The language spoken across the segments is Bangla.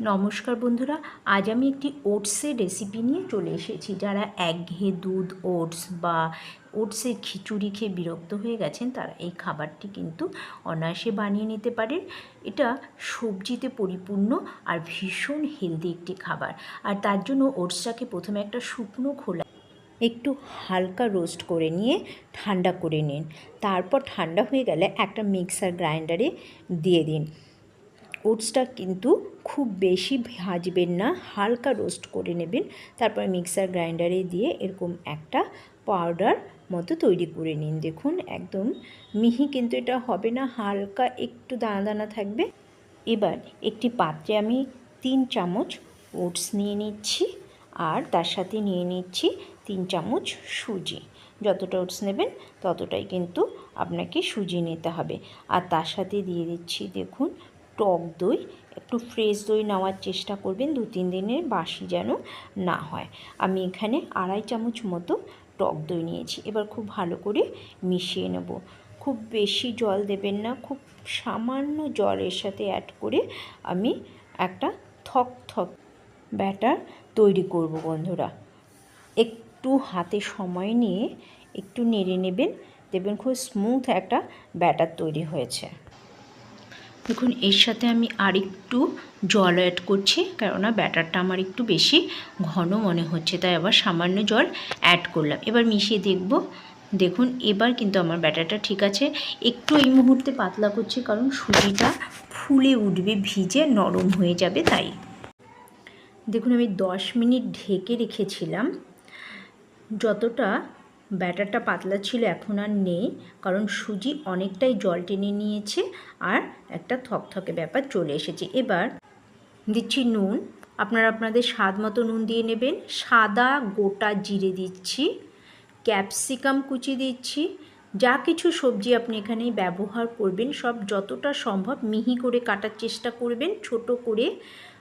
নমস্কার বন্ধুরা, আজ আমি একটি ওটসের রেসিপি নিয়ে চলে এসেছি। যারা একঘেয়ে দুধ, ওটস বা ওটসের খিচুড়ি খেয়ে বিরক্ত হয়ে গেছেন, তারা এই খাবারটি কিন্তু অনায়াসে বানিয়ে নিতে পারেন। এটা সবজিতে পরিপূর্ণ আর ভীষণ হেলদি একটি খাবার। আর তার জন্য ওটসটাকে প্রথমে একটা শুকনো খোলা একটু হালকা রোস্ট করে নিয়ে ঠান্ডা করে নিন। তারপর ঠান্ডা হয়ে গেলে একটা মিক্সার গ্রাইন্ডারে দিয়ে দিন। ওটসটা কিন্তু খুব বেশি ভাজবেন না, হালকা রোস্ট করে নেবেন। তারপর মিক্সার গ্রাইন্ডারে দিয়ে এরকম একটা পাউডার মতো তৈরি করে নিন। দেখুন, একদম মিহি কিন্তু এটা হবে না, হালকা একটু দানা দানা থাকবে। এবার একটি পাত্রে আমি তিন চামচ ওটস নিয়ে নিচ্ছি আর তার সাথে নিয়ে নিচ্ছি তিন চামচ সুজি। যতটা ওটস নেবেন ততটাই কিন্তু আপনাকে সুজি নিতে হবে। আর তার সাথে দিয়ে দিচ্ছি, দেখুন টক দই, একটু ফ্রেশ দই নেওয়ার চেষ্টা করবেন। দু, তিন দিনের বাসি যেন না হয়। আমি এখানে আড়াই চামচ মতো টক দই নিয়েছি। এবার খুব ভালো করে মিশিয়ে নেব। খুব বেশি জল দেবেন না। খুব সামান্য জলের সাথে অ্যাড করে আমি একটা থক থক ব্যাটার তৈরি করব বন্ধুরা। একটু হাতে সময় নিয়ে একটু নেড়ে নেবেন। দেখবেন খুব স্মুথ একটা ব্যাটার তৈরি হয়েছে। দেখুন, এর সাথে আমি আরেকটু জল অ্যাড করছি, কেননা ব্যাটারটা আমার একটু বেশি ঘন মনে হচ্ছে, তাই আবার সামান্য জল অ্যাড করলাম। এবার মিশিয়ে দেখব। দেখুন, এবার কিন্তু আমার ব্যাটারটা ঠিক আছে। একটু এই মুহূর্তে পাতলা করছি, কারণ সুজিটা ফুলে উঠবে, ভিজে নরম হয়ে যাবে, তাই। দেখুন, আমি দশ মিনিট ঢেকে রেখেছিলাম। যতটা ব্যাটারটা পাতলা ছিল, এখন আর নেই। কারণ সুজি অনেকটাই জল টেনে নিয়েছে আর একটা থকথকে ব্যাপার চলে এসেছে। এবার দিচ্ছি নুন। আপনারা আপনাদের স্বাদ মতো নুন দিয়ে নেবেন। সাদা গোটা জিরে দিচ্ছি, ক্যাপসিকাম কুচি দিচ্ছি, যা কিছু সবজি আপনি এখানে ব্যবহার করবেন, সব যতটা সম্ভব মিহি করে কাটার চেষ্টা করবেন। ছোট করে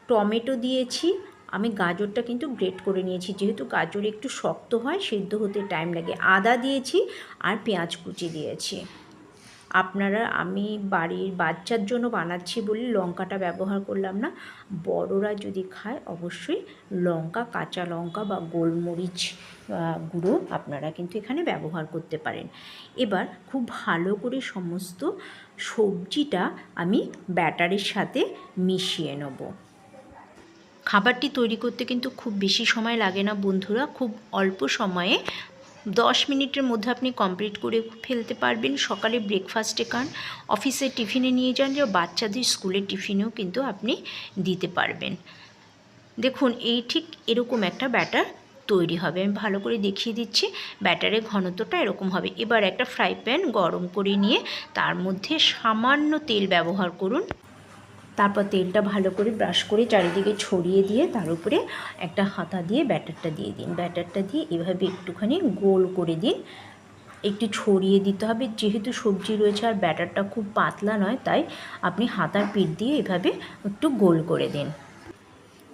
টমেটো দিয়েছি আমি গাজরটা কিন্তু গ্রেট করে নিয়েছি। যেহেতু গাজর একটু শক্ত হয়, সিদ্ধ হতে টাইম লাগে। আদা দিয়েছি আর পেঁয়াজ কুচি দিয়েছি। আপনারা, আমি বাড়ির বাচ্চার জন্য বানাচ্ছি বলে লঙ্কাটা ব্যবহার করলাম না। বড়রা যদি খায়, অবশ্যই লঙ্কা, কাঁচা লঙ্কা বা গোলমরিচ গুঁড়ো আপনারা কিন্তু এখানে ব্যবহার করতে পারেন। এবার খুব ভালো করে সমস্ত সবজিটা আমি ব্যাটারের সাথে মিশিয়ে নেব। খাবারটি তৈরি করতে কিন্তু খুব বেশি সময় লাগে না, বন্ধুরা। খুব অল্প সময়ে। দশ মিনিটের মধ্যে আপনি কমপ্লিট করে ফেলতে পারবেন। সকালে ব্রেকফাস্টে খান অফিসে টিফিনে নিয়ে যান যে বাচ্চাদের স্কুলের টিফিনেও কিন্তু আপনি দিতে পারবেন। দেখুন, এই ঠিক এরকম একটা ব্যাটার তৈরি হবে। আমি ভালো করে দেখিয়ে দিচ্ছি। ব্যাটারের ঘনত্বটা এরকম হবে। এবার একটা ফ্রাই প্যান গরম করে নিয়ে তার মধ্যে সামান্য তেল ব্যবহার করুন। তারপর তেলটা ভালো করে ব্রাশ করে চারিদিকে ছড়িয়ে দিয়ে তার উপরে একটা হাতা দিয়ে ব্যাটারটা দিয়ে দিন। ব্যাটারটা দিয়ে এভাবে একটুখানি গোল করে দিন। একটু ছড়িয়ে দিতে হবে। যেহেতু সবজি রয়েছে আর ব্যাটারটা খুব পাতলা নয়, তাই আপনি হাতার পিঠ দিয়ে এভাবে একটু গোল করে দিন।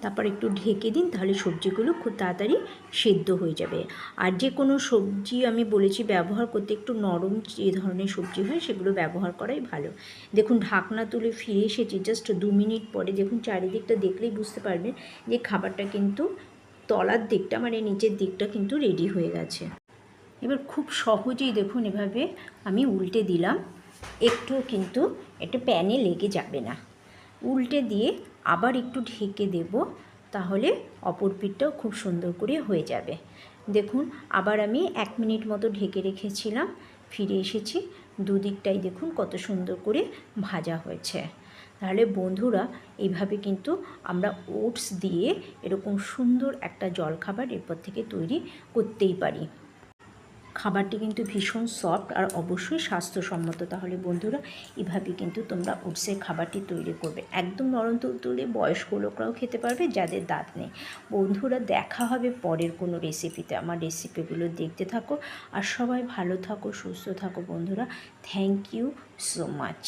তারপর একটু ঢেকে দিন, তাহলে সবজিগুলো খুব তাড়াতাড়ি সেদ্ধ হয়ে যাবে। আর যে কোনো সবজি আমি বলেছি ব্যবহার করতে একটু নরম যে ধরনের সবজি হয় সেগুলো ব্যবহার করাই ভালো। দেখুন, ঢাকনা তুলে ফিরে এসেছি জাস্ট দু মিনিট পরে। দেখুন, চারিদিকটা দেখলেই বুঝতে পারবেন যে খাবারটা কিন্তু তলার দিকটা মানে নিচের দিকটা কিন্তু রেডি হয়ে গেছে। এবার খুব সহজেই দেখুন এভাবে আমি উল্টে দিলাম। একটু কিন্তু একটু প্যানে লেগে যাবে না। উল্টে দিয়ে আবার একটু ঢেকে দেব, তাহলে অপর পিঠটাও খুব সুন্দর করে হয়ে যাবে। দেখুন, আবার আমি এক মিনিট মতো ঢেকে রেখেছিলাম, ফিরে এসেছি। দুদিকটাই দেখুন কত সুন্দর করে ভাজা হয়েছে। তাহলে বন্ধুরা এইভাবে কিন্তু আমরা ওটস দিয়ে এরকম সুন্দর একটা জলখাবার এরপর থেকে তৈরি করতেই পারি। খাবারটি কিন্তু ভীষণ সফট আর অবশ্যই স্বাস্থ্যসম্মত। তাহলে বন্ধুরা, এভাবে কিন্তু তোমরা ওটসের খাবারটি তৈরি করবে। একদম নরম তুলতুলে বয়স্ক লোকরাও খেতে পারবে, যাদের দাঁত নেই। বন্ধুরা, দেখা হবে পরের কোনো রেসিপিতে আমার রেসিপিগুলো দেখতে থাকো আর সবাই ভালো থাকো, সুস্থ থাকো বন্ধুরা। Thank you so much